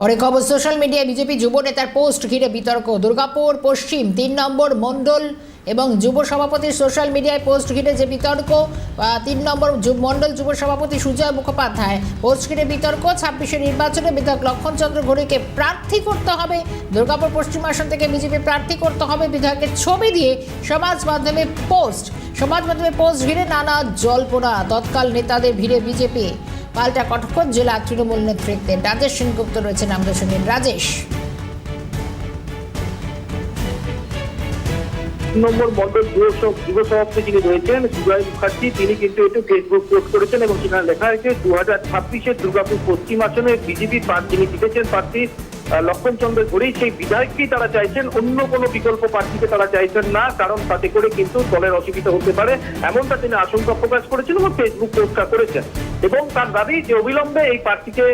পরে খবর, সোশ্যাল মিডিয়ায় বিজেপি যুব নেতার পোস্ট ঘিরে বিতর্ক। দুর্গাপুর, পশ্চিম, তিন নম্বর মণ্ডল এবং যুব সভাপতির সোশ্যাল মিডিয়ায় পোস্ট ঘিরে যে বিতর্ক তিন নম্বর মণ্ডল যুব সভাপতি সুজয় মুখোপাধ্যায় পোস্ট ঘিরে বিতর্ক। ছাব্বিশে নির্বাচনে বিধায়ক লক্ষণচন্দ্র ঘড়িকে প্রার্থী করতে হবে। দুর্গাপুর, পশ্চিম আসন থেকে বিজেপি প্রার্থী করতে হবে। বিধায়কের ছবি দিয়ে সমাজ মাধ্যমে পোস্ট। সমাজ মাধ্যমে পোস্ট ঘিরে নানা জল্পনা। তৎকাল নেতাদের ভিড়ে বিজেপি। পাল্টা কটক জেলা তৃণমূল নেতৃত্বে রাজেশ সেনগুপ্ত রয়েছেন আমরা শুনেন রাজেশ। নম্বর মন্ডল যুব সভ- যুব সভাপতি যিনি রয়েছেন সুজয় মুখার্জি, তিনি কিন্তু একটু ফেসবুক পোস্ট করেছেন এবং সেখানে লেখা হয়েছে দু হাজার ছাব্বিশে দুর্গাপুর পশ্চিম আসনে বিজেপি প্রার্থী যিনি জিতেছেন প্রার্থী লক্ষণ চন্দ্র ঘড়ি সেই বিধায়ককেই তারা চাইছেন, অন্য কোনো বিকল্প প্রার্থীকে তারা চাইছেন না, কারণ তাতে করে কিন্তু দলের অসুবিধা হতে পারে, এমনটা তিনি আশঙ্কা প্রকাশ করেছেন এবং ফেসবুক পোস্টটা করেছেন। এবং তার দাবি যে অবিলম্বে এই প্রার্থীকে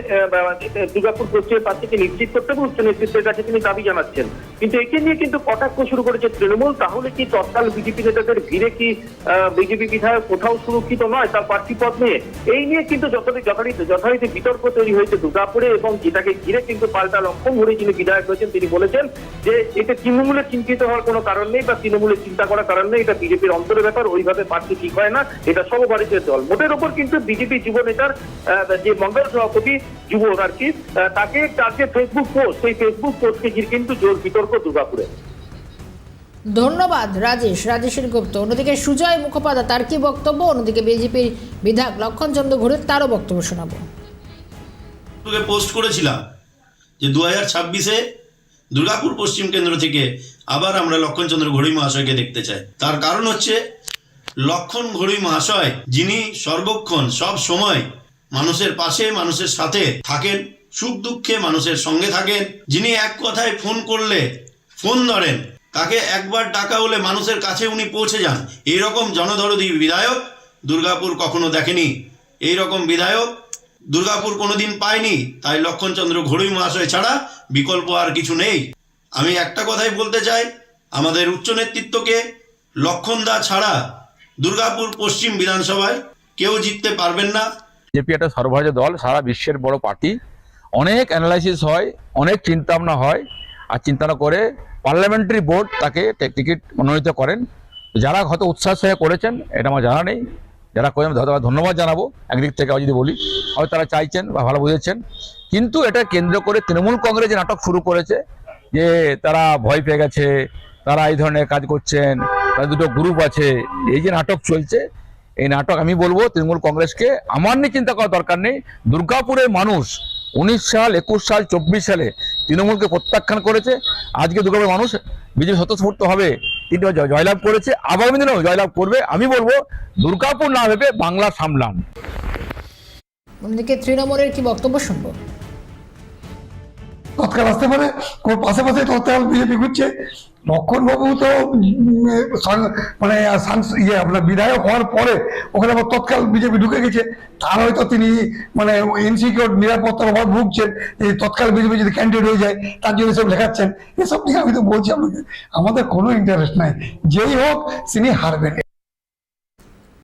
দুর্গাপুর পশ্চিমের প্রার্থীকে নিশ্চিত করতে হবে উচ্চ নেতৃত্বের কাছে তিনি দাবি জানাচ্ছেন। কিন্তু একে নিয়ে কিন্তু কটাক্ষ শুরু করেছে তৃণমূল, তাহলে কি তৎকাল বিজেপি নেতাদের ভিড়ে কি বিজেপি বিধায়ক কোথাও সুরক্ষিত নয় তার প্রার্থী পদ নিয়ে? এই নিয়ে কিন্তু যথারীতি যথারীতি বিতর্ক তৈরি হয়েছে দুর্গাপুরে এবং যেটাকে ঘিরে কিন্তু পাল্টা লক্ষণ ঘুরে যিনি বিধায়ক হয়েছেন তিনি বলেছেন যে এতে তৃণমূলের চিন্তিত হওয়ার কোনো কারণ নেই বা তৃণমূলের চিন্তা করার কারণ নেই এটা বিজেপির অন্তরের ব্যাপার ওইভাবে প্রার্থী ঠিক হয় না এটা সর্বভারতীয় দল। মোটের ওপর কিন্তু বিজেপি যুব নেতার যে মন্ডল সভাপতি যুব আর কি তাকে তার যে ফেসবুক পোস্ট সেই ফেসবুক পোস্টকে ঘিরে কিন্তু জোর বিতর্ক দুর্গাপুরে। ধন্যবাদ রাজেশ। রাজেশের গুপ্ত। অন্যদিকে সুজয় মুখোপাধ্যায় তার কি বক্তব্য? অন্যদিকে বিজেপির বিধায়ক লক্ষণচন্দ্র ঘুরে তারও বক্তব্য শোনাবো। পোস্ট করেছিলাম। যে দু হাজার ছাব্বিশে দুর্গাপুর পশ্চিম কেন্দ্র থেকে আবার আমরা লক্ষণচন্দ্র ঘড়ি মহাশয়কে দেখতে চাই। তার কারণ হচ্ছে, লক্ষণ ঘড়ি মহাশয়, যিনি সর্বক্ষণ, সব সময় মানুষের পাশে, মানুষের সাথে থাকেন, সুখ দুঃখে মানুষের সঙ্গে থাকেন, যিনি এক কথায় ফোন করলে, ফোন ধরেন, তাকে একবার টাকা হলে মানুষের কাছে উনি পৌঁছে যান। এইরকম জনদরদি বিধায়ক দুর্গাপুর কখনো দেখেনি। এই রকম বিধায়ক দুর্গাপুর কোনোদিন পায়নি তাই লক্ষণচন্দ্র ঘড়ুই মহাশয় ছাড়া বিকল্প আর কিছু নেই। আমি একটা কথাই বলতে চাই, আমাদের উচ্চ নেতৃত্বকে লক্ষণদা ছাড়া দুর্গাপুর পশ্চিম বিধানসভায় কেউ জিততে পারবেন না। বিজেপি একটা সর্বভারতীয় দল, সারা বিশ্বের বড় পার্টি। অনেক অ্যানালাইসিস হয়, অনেক চিন্তা ভাবনা হয়, আর চিন্তা করে পার্লামেন্টারি বোর্ড তাকে টিকিট মনোনীত করেন। যারা হয়তো উৎসাহ সহে করেছেন, এটা আমার জানা নেই। যারা করেন ধন্যবাদ জানাব। একদিক থেকে যদি বলি, হয়তো তারা চাইছেন বা ভালো বুঝেছেন। কিন্তু এটা কেন্দ্র করে তৃণমূল কংগ্রেস যে নাটক শুরু করেছে, যে তারা ভয় পেয়ে গেছে, তারা এই ধরনের কাজ করছেন, তাদের দুটো গ্রুপ আছে। এই যে নাটক চলছে, এই নাটক আমি বলব তৃণমূল কংগ্রেসকে, আমার নিয়ে চিন্তা করার দরকার নেই। দুর্গাপুরের মানুষ উনিশ সাল, একুশ সাল, চব্বিশ সালে তৃণমূলকে প্রত্যাখ্যান করেছে। আজকে দুর্গাপুরের মানুষ বিজেপি স্বতঃস্ফূর্ত হবে। তিনটি জয়- জয়লাভ করেছে। আগামী দিনেও জয়লাভ করবে। আমি বলব দুর্গাপুর না ভেবে বাংলা সামলান। অন্যদিকে তৃণমূলের কি বক্তব্য শুনব? তৎকাল আসতে পারে পাশে পাশে তৎকাল বিজেপি ঘুরছে। লক্ষণ বাবু তো মানে ইয়ে আপনার বিধায়ক হওয়ার পরে ওখানে আবার তৎকাল বিজেপি ঢুকে গেছে। তার হয়তো তিনি মানে ইনসিকিউর নিরাপত্তার অভাব ভুগছেন এই তৎকাল বিজেপি যদি ক্যান্ডিডেট হয়ে যায়, তার জন্য সব লেখাচ্ছেন। এসব নিয়ে আমি তো বলছি আপনাকে, আমাদের কোনো ইন্টারেস্ট নাই। যেই হোক, তিনি হারবেন।